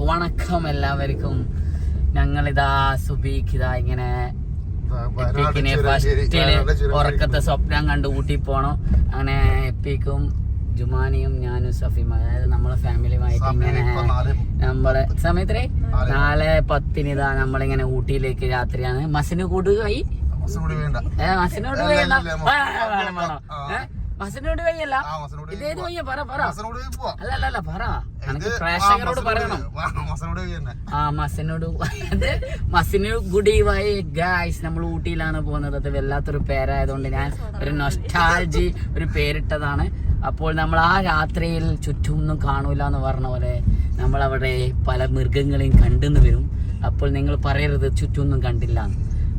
വണക്കം എല്ലാവർക്കും. ഞങ്ങളിതാ സുബീഖിതാ ഇങ്ങനെ എപ്പിക്കിനെ ഫസ്റ്റിൽ ഉറക്കത്തെ സ്വപ്നം കണ്ട് ഊട്ടി പോണം. അങ്ങനെ എപ്പിക്കും ജുമാനിയും ഞാനും സഫീം അതായത് നമ്മളെ ഫാമിലിയുമായിട്ട് ഇങ്ങനെ നമ്മളെ സമയത്തിലെ നാളെ പത്തിന് ഇതാ നമ്മളിങ്ങനെ ഊട്ടിയിലേക്ക് രാത്രിയാണ് മസിന് കൂടുകയായി മസിനോട് വേണ്ട. മസിനോട് മസനോട് ഇതേത് വയ്യ പറ പറ. അല്ല അല്ല പറ. പ്രേക്ഷകരോട് പറയണം. മസനോട് അത് മസിന് ഗുഡ് ഗായ്സ് നമ്മൾ ഊട്ടിയിലാണ് പോകുന്നത്. അത് വല്ലാത്തൊരു പേരായതുകൊണ്ട് ഞാൻ ഒരു നൊസ്റ്റാൾജി ഒരു പേരിട്ടതാണ്. അപ്പോൾ നമ്മൾ ആ രാത്രിയിൽ ചുറ്റുമൊന്നും കാണൂല എന്ന് പറഞ്ഞ പോലെ നമ്മൾ അവിടെ പല മൃഗങ്ങളെയും കണ്ടെന്ന് വരും. അപ്പോൾ നിങ്ങൾ പറയരുത് ചുറ്റുമൊന്നും കണ്ടില്ല.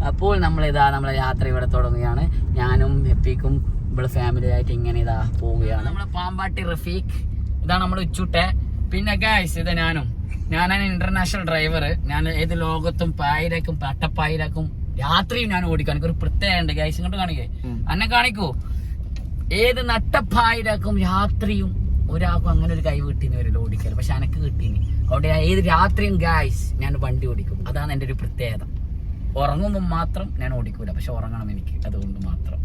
അപ്പോൾ നമ്മൾ ഇതാ നമ്മളെ യാത്ര ഇവിടെ തുടങ്ങുകയാണ്. ഞാനും എപ്പിക്കും ഇവിടെ ഫാമിലി ആയിട്ട് ഇങ്ങനെ ഇതാ പോവുകയാണ്. നമ്മളെ പാമ്പാട്ടി റഫീഖ്. ഇതാണ് നമ്മുടെ ഉച്ചൂട്ടെ. പിന്നെ ഗായ്സ് ഇത് ഞാനും. ഞാനാണ് ഇന്റർനാഷണൽ ഡ്രൈവർ ഞാൻ ഏത് ലോകത്തും പായിലേക്കും പട്ടപ്പായിലേക്കും രാത്രിയും ഞാൻ ഓടിക്കും. എനിക്കൊരു പ്രത്യേകത ഉണ്ട് ഗൈസ് ഇങ്ങോട്ട് കാണിക്കേ. അന്നെ കാണിക്കൂ. ഏത് നട്ടപ്പായിലേക്കും രാത്രിയും ഒരാൾക്കും അങ്ങനെ ഒരു കൈ കിട്ടീന് വരില്ല ഓടിക്കൽ പക്ഷെ എനക്ക് കിട്ടീന് അവിടെ ഏത് രാത്രിയും ഗായ്സ് ഞാൻ വണ്ടി ഓടിക്കും. അതാണ് എന്റെ ഒരു പ്രത്യേകത. ഉറങ്ങുമ്പോൾ മാത്രം ഞാൻ ഓടിക്കൂല. പക്ഷെ ഉറങ്ങണം എനിക്ക്. അതുകൊണ്ട് മാത്രം.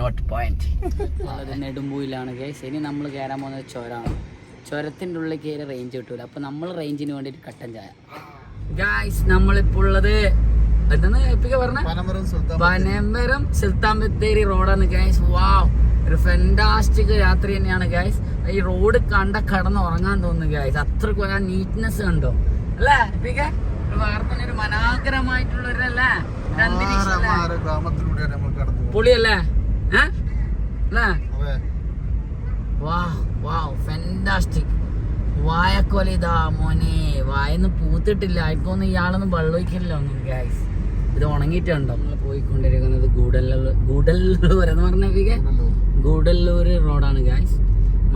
നോട്ട് പോയിന്റ് നെടുമ്പൂയിലാണ് ഗൈസ് ഇനി നമ്മൾ കയറാൻ പോകുന്നത് ചുരമാണ് ചുരത്തിന്റെ ഉള്ളിൽ കയറി റേഞ്ച് കിട്ടൂല. അപ്പൊ നമ്മൾ റേഞ്ചിന് വേണ്ടിയിട്ട് കട്ടൻ ചായ. ഗായ്സ് നമ്മളിപ്പോൾ ഉള്ളത് എന്താണ് എപ്പിക്ക പറഞ്ഞ? പനമരം സുൽത്താൻ പനമ്പരം സുൽത്താൻ ബത്തേരി റോഡാണ് ഗായ്സ് വാവ് ഒരു ഫെന്റാസ്റ്റിക് രാത്രി തന്നെയാണ് ഗായ്സ് ഈ റോഡ് കണ്ട കടന്ന് ഉറങ്ങാൻ തോന്നുന്നു ഗായ്സ് അത്രക്കും ആ നീറ്റ്നെസ് കണ്ടോ? അല്ലേ എപ്പിക്ക ഒരു വേറെ തന്നെ ഒരു മനോഹരമായിട്ടുള്ള ഒരു അല്ലേ? ഒരു അന്തരീക്ഷം. പൊളിയല്ലേ? ഏ? അല്ലേ? വാ വാവ് ഫെന്റാസ്റ്റിക് വായക്കൊല ഇതാ മോനെ. വായന്ന് പൂത്തിട്ടില്ല. ഇപ്പൊന്നും ഇയാളൊന്നും വെള്ളം ഒഴിക്കില്ല ഒന്നും ഗ്യാസ് ഇത് ഉണങ്ങിയിട്ടുണ്ടോ? നമ്മൾ പോയിക്കൊണ്ടിരിക്കുന്നത് ഗൂഡല്ലൂർ ഗൂഡല്ലൂർ എന്ന് പറഞ്ഞേ ഗൂഡല്ലൂർ. റോഡാണ് ഗ്യാസ്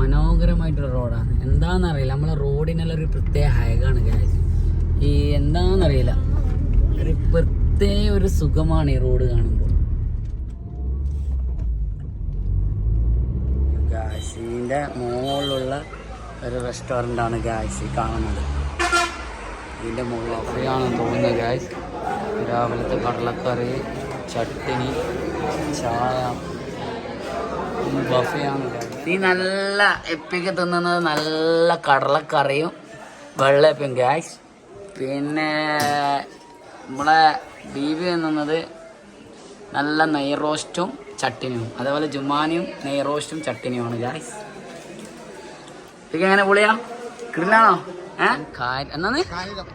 മനോഹരമായിട്ടൊരു റോഡാണ്. എന്താണെന്നറിയില്ല നമ്മളെ റോഡിനുള്ള ഒരു പ്രത്യേക ഹയകാണ് ഗായ്സ് ഈ എന്താണെന്നറിയില്ല ഒരു പ്രത്യേക ഒരു സുഖമാണ് ഈ റോഡ് കാണുമ്പോൾ. ഇതിന്റെ മുകളിലുള്ള ഒരു റെസ്റ്റോറന്റ് ആണ് ഗായ്സ് ഈ കാണുന്നത്. ഇതിന്റെ മുകളിൽ അവിടെയാണെന്ന് തോന്നുന്നു ഗായ്സ്. രാവിലത്തെ കടലക്കറി ചട്ടിനി ചായ. ബഫയാണ് ഈ നല്ല എപ്പിക്ക് തിന്നുന്നത് നല്ല കടലക്കറിയും വെള്ളയപ്പം ഗായ്സ്. പിന്നെ നമ്മളെ ബീവി തിന്നുന്നത് നല്ല നെയ് റോസ്റ്റും ചട്ടിനിയും. അതേപോലെ ജുമാനിയും നെയ് റോസ്റ്റും ചട്ടിനിയുമാണ് ഗായ്സ്. ഇതൊക്കെ എങ്ങനെ പൊളിയാ? കിടിലാണോ? എന്നാന്ന്?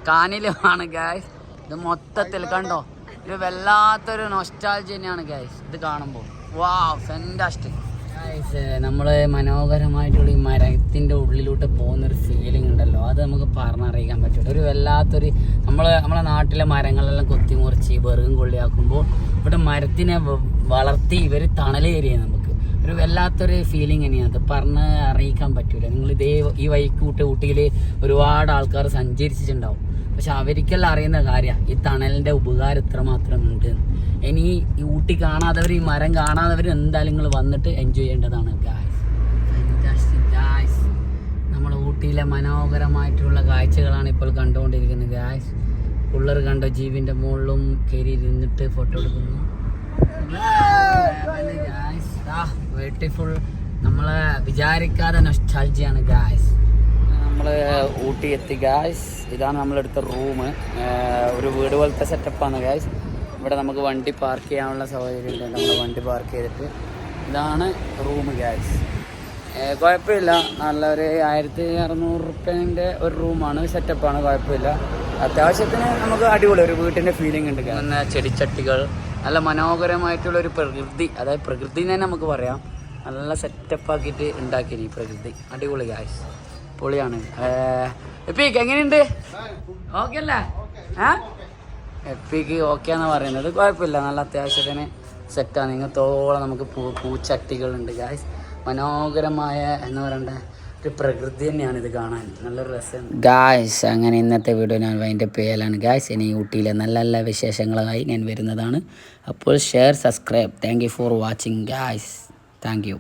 കാനിലുമാണ് ഗായ്സ് ഇത് മൊത്തത്തിൽ കണ്ടോ? ഇത് വല്ലാത്തൊരു നൊസ്റ്റാൾജി തന്നെയാണ് ഗായ്സ് ഇത് കാണുമ്പോൾ വാ ഫെന്റാസ്റ്റിക് ഗായ്സ് നമ്മൾ മനോഹരമായിട്ടുള്ള ഈ മരത്തിന്റെ ഉള്ളിലോട്ട് പോകുന്നൊരു ഫീലിംഗ് ഉണ്ടല്ലോ. അത് നമുക്ക് പറഞ്ഞറിയിക്കാൻ പറ്റും ഒരു വല്ലാത്തൊരു നമ്മൾ നമ്മളെ നാട്ടിലെ മരങ്ങളെല്ലാം കൊത്തി മുറിച്ച് വെറുകും കൊള്ളിയാക്കുമ്പോൾ ഇവിടെ മരത്തിനെ വളർത്തി ഇവർ തണലേരിയ നമുക്ക് ഒരു വല്ലാത്തൊരു ഫീലിംഗ് തന്നെയാണ്. അത് പറഞ്ഞ് അറിയിക്കാൻ പറ്റൂല. നിങ്ങൾ ഇതേ ഈ വൈക്കൂട്ട് ഊട്ടിയിൽ ഒരുപാട് ആൾക്കാർ സഞ്ചരിച്ചിട്ടുണ്ടാവും. പക്ഷെ അവർക്കെല്ലാം അറിയുന്ന കാര്യമാണ് ഈ തണലിന്റെ ഉപകാരം ഇത്രമാത്രം ഉണ്ട്. ഇനി ഈ ഊട്ടി കാണാത്തവർ ഈ മരം കാണാത്തവർ എന്തായാലും നിങ്ങൾ വന്നിട്ട് എൻജോയ് ചെയ്യേണ്ടതാണ് ഗായ്സ് ഗായ്സ് നമ്മൾ ഊട്ടിയിലെ മനോഹരമായിട്ടുള്ള കാഴ്ചകളാണ് ഇപ്പോൾ കണ്ടുകൊണ്ടിരിക്കുന്നത് ഗായ്സ് പിള്ളേർ കണ്ടോ ജീവിന്റെ മുകളിലും കയറി ഇരുന്നിട്ട് ഫോട്ടോ എടുക്കുന്നു ബ്യൂട്ടിഫുൾ നമ്മളെ വിചാരിക്കാതെ നൊസ്റ്റാൾജിയാണ് ഗായ്സ് നമ്മൾ ഊട്ടി എത്തി ഗായ്സ് ഇതാണ് നമ്മളെടുത്ത റൂം ഒരു വീട് പോലത്തെ സെറ്റപ്പാണ് ഗായ്സ് ഇവിടെ നമുക്ക് വണ്ടി പാർക്ക് ചെയ്യാനുള്ള സൗകര്യം ഉണ്ട് നമ്മൾ വണ്ടി പാർക്ക് ചെയ്തിട്ട്. ഇതാണ് റൂം ഗായ്സ് കുഴപ്പമില്ല. നല്ലൊരു ആയിരത്തി അറുന്നൂറ് റുപ്യന്റെ ഒരു റൂമാണ് സെറ്റപ്പാണ് കുഴപ്പമില്ല. അത്യാവശ്യത്തിന് നമുക്ക് അടിപൊളി. ഒരു വീട്ടിന്റെ ഫീലിംഗ് ഉണ്ട് ചെടിച്ചട്ടികൾ. നല്ല മനോഹരമായിട്ടുള്ള ഒരു പ്രകൃതി. അതായത് പ്രകൃതി തന്നെ നമുക്ക് പറയാം. നല്ല സെറ്റപ്പ് ആക്കിയിട്ട് ഉണ്ടാക്കി ഈ പ്രകൃതി. അടിപൊളി ഗായ്സ് പൊളിയാണ്. എപ്പിക്ക് എങ്ങനെയുണ്ട്? ഓക്കെ അല്ലേ? ഏ? എപ്പിക്ക് ഓക്കെ എന്നാ പറയുന്നത്. കുഴപ്പമില്ല. നല്ല അത്യാവശ്യത്തിന് സെറ്റാണ് ഇങ്ങനത്തോളം നമുക്ക് പൂ പൂച്ചട്ടികളുണ്ട് ഗായ്സ് മനോഹരമായ എന്ന് പറയണ്ടേ പ്രകൃതി തന്നെയാണ് ഇത് കാണാൻ. നല്ലൊരു രസം ഗായ്സ് അങ്ങനെ ഇന്നത്തെ വീഡിയോ ഞാൻ അതിന്റെ പേലാണ് ഗായ്സ് ഇനി ഊട്ടിയിലെ നല്ല നല്ല വിശേഷങ്ങളുമായി ഞാൻ വരുന്നതാണ്. അപ്പോൾ share subscribe thank for watching guys thank you